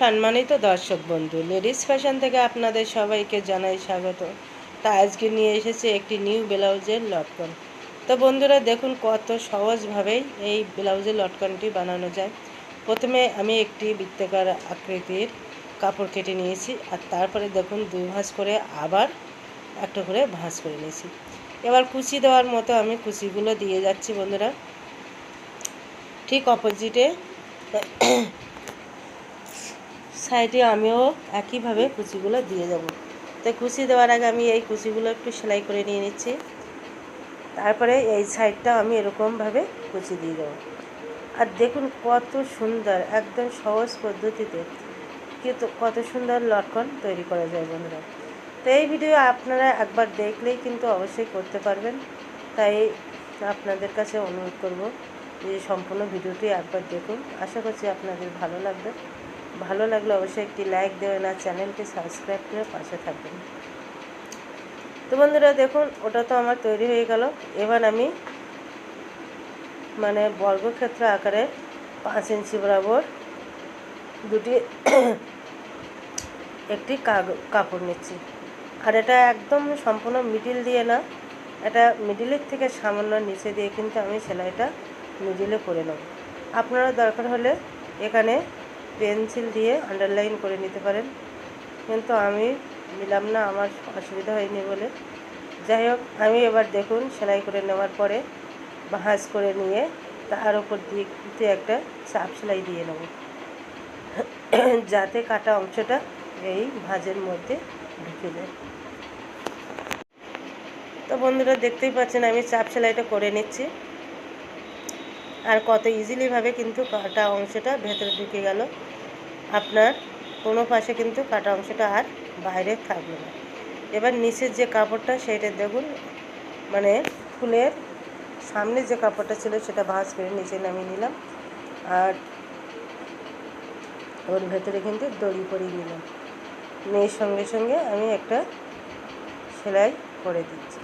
সম্মানিত দর্শক বন্ধু, লেডিস ফ্যাশন থেকে আপনাদের সবাইকে জানাই স্বাগত। তা আজকে নিয়ে এসেছে একটি নিউ ব্লাউজের লটকন। তো বন্ধুরা, দেখুন কত সহজভাবেই এই ব্লাউজের লটকনটি বানানো যায়। প্রথমে আমি একটি বৃত্তাকার আকৃতির কাপড় কেটে নিয়েছি আর তারপরে দেখুন দুই ভাঁজ করে আবার একটা করে ভাঁজ করে নিয়েছি। এবার কুচি দেওয়ার মতো আমি কুচিগুলো দিয়ে যাচ্ছি বন্ধুরা। ঠিক অপোজিটে সাইডে আমিও একইভাবে কুচিগুলো দিয়ে যাব তো কুচি দেওয়ার আগে আমি এই কুচিগুলো একটু সেলাই করে নিয়ে নিচ্ছি। তারপরে এই সাইডটা আমি এরকমভাবে কুচি দিয়ে দেবো। আর দেখুন কত সুন্দর, একদম সহজ পদ্ধতিতে কিন্তু কত সুন্দর লটকন তৈরি করা যায় বন্ধুরা। তো এই ভিডিও আপনারা একবার দেখলেই কিন্তু অবশ্যই করতে পারবেন। তাই আপনাদের কাছে অনুরোধ করব যে সম্পূর্ণ ভিডিওটি একবার দেখুন। আশা করছি আপনাদের ভালো লাগবে। ভালো লাগলে অবশ্যই একটি লাইক দেবেন আর চ্যানেলটি সাবস্ক্রাইব করে পাশে থাকবেন। তো বন্ধুরা দেখুন, ওটা তো আমার তৈরি হয়ে গেল। এবার আমি মানে বর্গক্ষেত্র আকারে পাঁচ ইঞ্চি বরাবর দুটি একটি কাপড় নিচ্ছি। আর এটা একদম সম্পূর্ণ মিডিল দিয়ে না, এটা মিডিলের থেকে সামান্য নিচে দিয়ে কিন্তু আমি সেলাইটা মিডিলে করে নেব। আপনারা দরকার হলে এখানে পেন্সিল দিয়ে আন্ডারলাইন করে নিতে পারেন। কিন্তু আমি নিলাম না, আমার অসুবিধা হয়নি বলে। যাই হোক, আমি এবার দেখুন সেলাই করে নেওয়ার পরে ভাঁজ করে নিয়ে তার উপর দিয়ে একটা চাপ সেলাই দিয়ে নেব। যাতে কাটা অংশটা এই ভাঁজের মধ্যে ঢুকে যায়। তো বন্ধুরা, দেখতেই পাচ্ছেন আমি চাপ সেলাইটা করে নিচ্ছি। আর কত ইজিলিভাবে কিন্তু কাটা অংশটা ভেতরে ঢুকে গেল। আপনার কোনো পাশে কিন্তু কাটা অংশটা আর বাইরে থাকবে না। এবার নিচের যে কাপড়টা সেইটা দেখুন মানে ফুলের সামনে যে কাপড়টা ছিল, সেটা ভাঁজ করে নিচে নামিয়ে নিলাম। আর ওর ভেতরে কিন্তু দড়ি পরিয়ে নিলাম। মেয়ের সঙ্গে সঙ্গে আমি একটা সেলাই করে দিচ্ছি।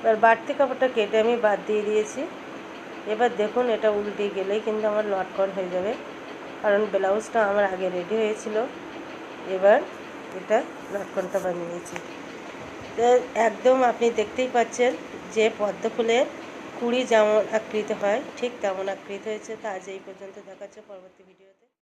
এবার বাড়তি কাপড়টা কেটে আমি বাদ দিয়ে দিয়েছি। এবার দেখুন এটা উল্টে গেলেই কিন্তু আমার লটকন হয়ে যাবে। কারণ ব্লাউজটা আমার আগে রেডি হয়েছিল। এবার এটা লটকনটা বানিয়েছি তো একদম আপনি দেখতেই পাচ্ছেন যে পদ্ম ফুলের কুড়ি যেমন আকৃতি হয়। ঠিক তেমন আকৃতি হয়েছে। তা আজ এই পর্যন্ত দেখাচ্ছে। পরবর্তী ভিডিওতে